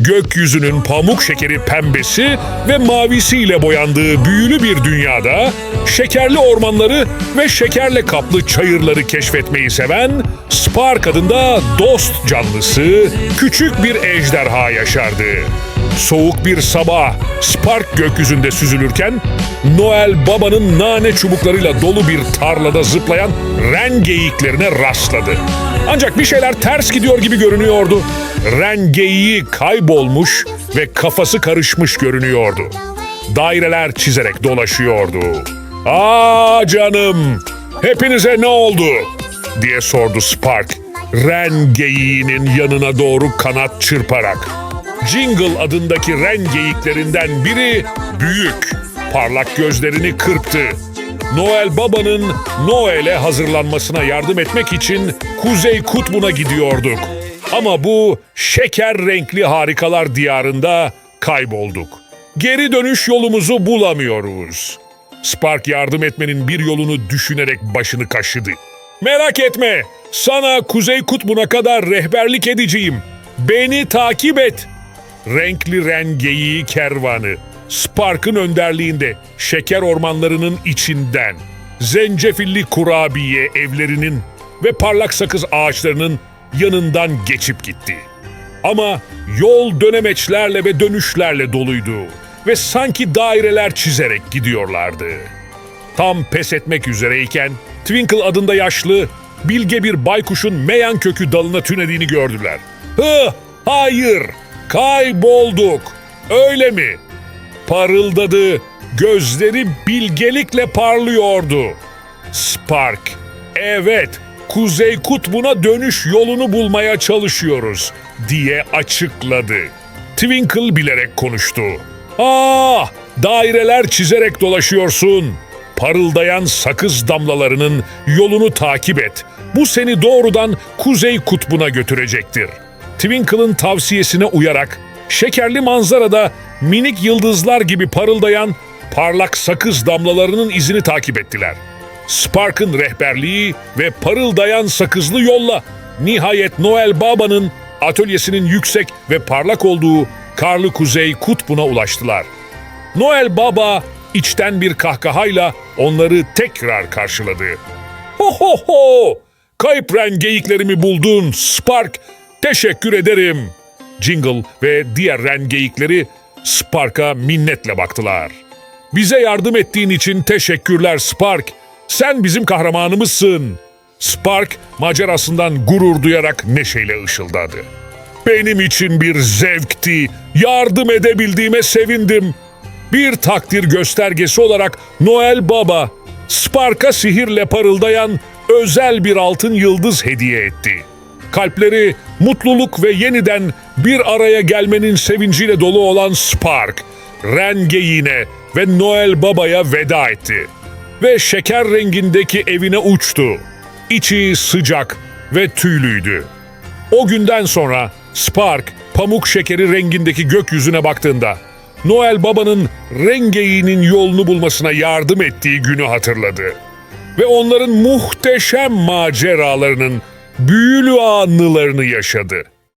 gökyüzünün pamuk şekeri pembesi ve mavisiyle boyandığı büyülü bir dünyada şekerli ormanları ve şekerle kaplı çayırları keşfetmeyi seven Spark adında dost canlısı küçük bir ejderha yaşardı. Soğuk bir sabah Spark gökyüzünde süzülürken Noel Baba'nın nane çubuklarıyla dolu bir tarlada zıplayan ren geyiklerine rastladı. Ancak bir şeyler ters gidiyor gibi görünüyordu. Ren geyiği kaybolmuş ve kafası karışmış görünüyordu. Daireler çizerek dolaşıyordu. Aa canım, hepinize ne oldu? diye sordu Spark. Ren geyiğinin yanına doğru kanat çırparak. Jingle adındaki ren geyiklerinden biri büyük, parlak gözlerini kırptı. Noel Baba'nın Noel'e hazırlanmasına yardım etmek için Kuzey Kutbu'na gidiyorduk. Ama bu şeker renkli harikalar diyarında kaybolduk. Geri dönüş yolumuzu bulamıyoruz. Spark yardım etmenin bir yolunu düşünerek başını kaşıdı. Merak etme, sana Kuzey Kutbu'na kadar rehberlik edeceğim. Beni takip et. Renkli ren geyiği kervanı. Spark'ın önderliğinde şeker ormanlarının içinden, zencefilli kurabiye evlerinin ve parlak sakız ağaçlarının yanından geçip gitti. Ama yol dönemeçlerle ve dönüşlerle doluydu ve sanki daireler çizerek gidiyorlardı. Tam pes etmek üzereyken Twinkle adında yaşlı, bilge bir baykuşun meyan kökü dalına tünediğini gördüler. Hı, hayır, kaybolduk. Öyle mi? Parıldadı, gözleri bilgelikle parlıyordu. Spark, evet, Kuzey Kutbu'na dönüş yolunu bulmaya çalışıyoruz diye açıkladı. Twinkle bilerek konuştu. Ah, daireler çizerek dolaşıyorsun. Parıldayan sakız damlalarının yolunu takip et. Bu seni doğrudan Kuzey Kutbu'na götürecektir. Twinkle'ın tavsiyesine uyarak şekerli manzarada minik yıldızlar gibi parıldayan parlak sakız damlalarının izini takip ettiler. Spark'ın rehberliği ve parıldayan sakızlı yolla nihayet Noel Baba'nın atölyesinin yüksek ve parlak olduğu karlı kuzey kutbuna ulaştılar. Noel Baba içten bir kahkahayla onları tekrar karşıladı. Ho ho ho! Kayıp geyiklerimi buldun Spark. Teşekkür ederim. Jingle ve diğer ren geyikleri Spark'a minnetle baktılar. Bize yardım ettiğin için teşekkürler Spark. Sen bizim kahramanımızsın. Spark macerasından gurur duyarak neşeyle ışıldadı. Benim için bir zevkti. Yardım edebildiğime sevindim. Bir takdir göstergesi olarak Noel Baba, Spark'a sihirle parıldayan özel bir altın yıldız hediye etti. Kalpleri mutluluk ve yeniden bir araya gelmenin sevinciyle dolu olan Spark, Rengeyi'ne ve Noel Baba'ya veda etti. Ve şeker rengindeki evine uçtu. İçi sıcak ve tüylüydü. O günden sonra Spark pamuk şekeri rengindeki gökyüzüne baktığında Noel Baba'nın rengeyiğinin yolunu bulmasına yardım ettiği günü hatırladı. Ve onların muhteşem maceralarının büyülü anılarını yaşadı.